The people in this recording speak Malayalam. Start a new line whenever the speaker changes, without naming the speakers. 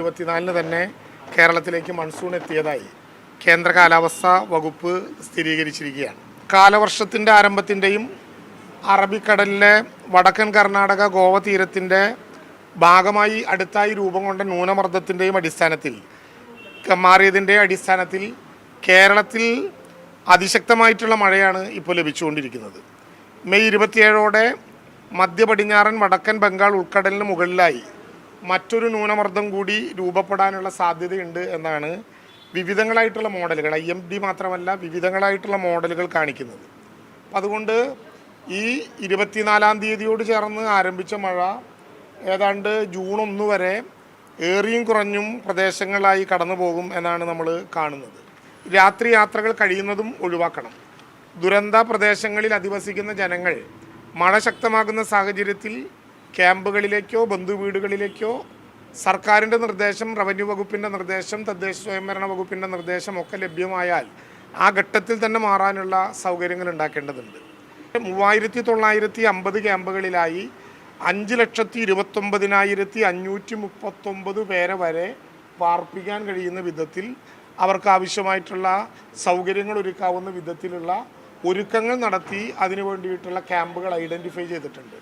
ഇരുപത്തിനാലിന് തന്നെ കേരളത്തിലേക്ക് മൺസൂൺ എത്തിയതായി കേന്ദ്ര കാലാവസ്ഥാ വകുപ്പ് സ്ഥിരീകരിച്ചിരിക്കുകയാണ്. കാലവർഷത്തിന്റെ ആരംഭത്തിന്റെയും അറബിക്കടലിലെ വടക്കൻ കർണാടക ഗോവ തീരത്തിന്റെ ഭാഗമായി അടുത്തായി രൂപം കൊണ്ട ന്യൂനമർദ്ദത്തിന്റെയും അടിസ്ഥാനത്തിൽ മാറിയതിന്റെ അടിസ്ഥാനത്തിൽ കേരളത്തിൽ അതിശക്തമായിട്ടുള്ള മഴയാണ് ഇപ്പോൾ ലഭിച്ചുകൊണ്ടിരിക്കുന്നത്. മെയ് ഇരുപത്തിയേഴോടെ മധ്യ പടിഞ്ഞാറൻ വടക്കൻ ബംഗാൾ ഉൾക്കടലിന് മുകളിലായി മറ്റൊരു ന്യൂനമർദ്ദം കൂടി രൂപപ്പെടാനുള്ള സാധ്യതയുണ്ട് എന്നാണ് വിവിധങ്ങളായിട്ടുള്ള മോഡലുകൾ. ഐ എം ഡി മാത്രമല്ല വിവിധങ്ങളായിട്ടുള്ള മോഡലുകൾ കാണിക്കുന്നത്. അതുകൊണ്ട് ഈ ഇരുപത്തിനാലാം തീയതിയോട് ചേർന്ന് ആരംഭിച്ച മഴ ഏതാണ്ട് ജൂൺ ഒന്ന് വരെ ഏറിയും കുറഞ്ഞും പ്രദേശങ്ങളായി കടന്നു പോകും എന്നാണ് നമ്മൾ കാണുന്നത്. രാത്രി യാത്രകൾ കഴിയുന്നതും ഒഴിവാക്കണം. ദുരന്ത പ്രദേശങ്ങളിൽ അധിവസിക്കുന്ന ജനങ്ങൾ മഴ ശക്തമാകുന്ന സാഹചര്യത്തിൽ ക്യാമ്പുകളിലേക്കോ ബന്ധുവീടുകളിലേക്കോ സർക്കാരിന്റെ നിർദ്ദേശം റവന്യൂ വകുപ്പിന്റെ നിർദ്ദേശം തദ്ദേശ സ്വയംഭരണ വകുപ്പിന്റെ നിർദ്ദേശം ഒക്കെ ലഭ്യമായാൽ ആ ഘട്ടത്തിൽ തന്നെ മാറാനുള്ള സൗകര്യങ്ങൾ ഉണ്ടാക്കേണ്ടതുണ്ട്. മൂവായിരത്തി തൊള്ളായിരത്തി അമ്പത് ക്യാമ്പുകളിലായി അഞ്ച് ലക്ഷത്തി ഇരുപത്തൊമ്പതിനായിരത്തി അഞ്ഞൂറ്റി മുപ്പത്തൊമ്പത് പേരെ വരെ പാർപ്പിക്കാൻ കഴിയുന്ന വിധത്തിൽ അവർക്ക് ആവശ്യമായിട്ടുള്ള സൗകര്യങ്ങൾ ഒരുക്കാവുന്ന വിധത്തിലുള്ള ഒരുക്കങ്ങൾ നടത്തി അതിനു വേണ്ടിയിട്ടുള്ള ക്യാമ്പുകൾ ഐഡന്റിഫൈ ചെയ്തിട്ടുണ്ട്.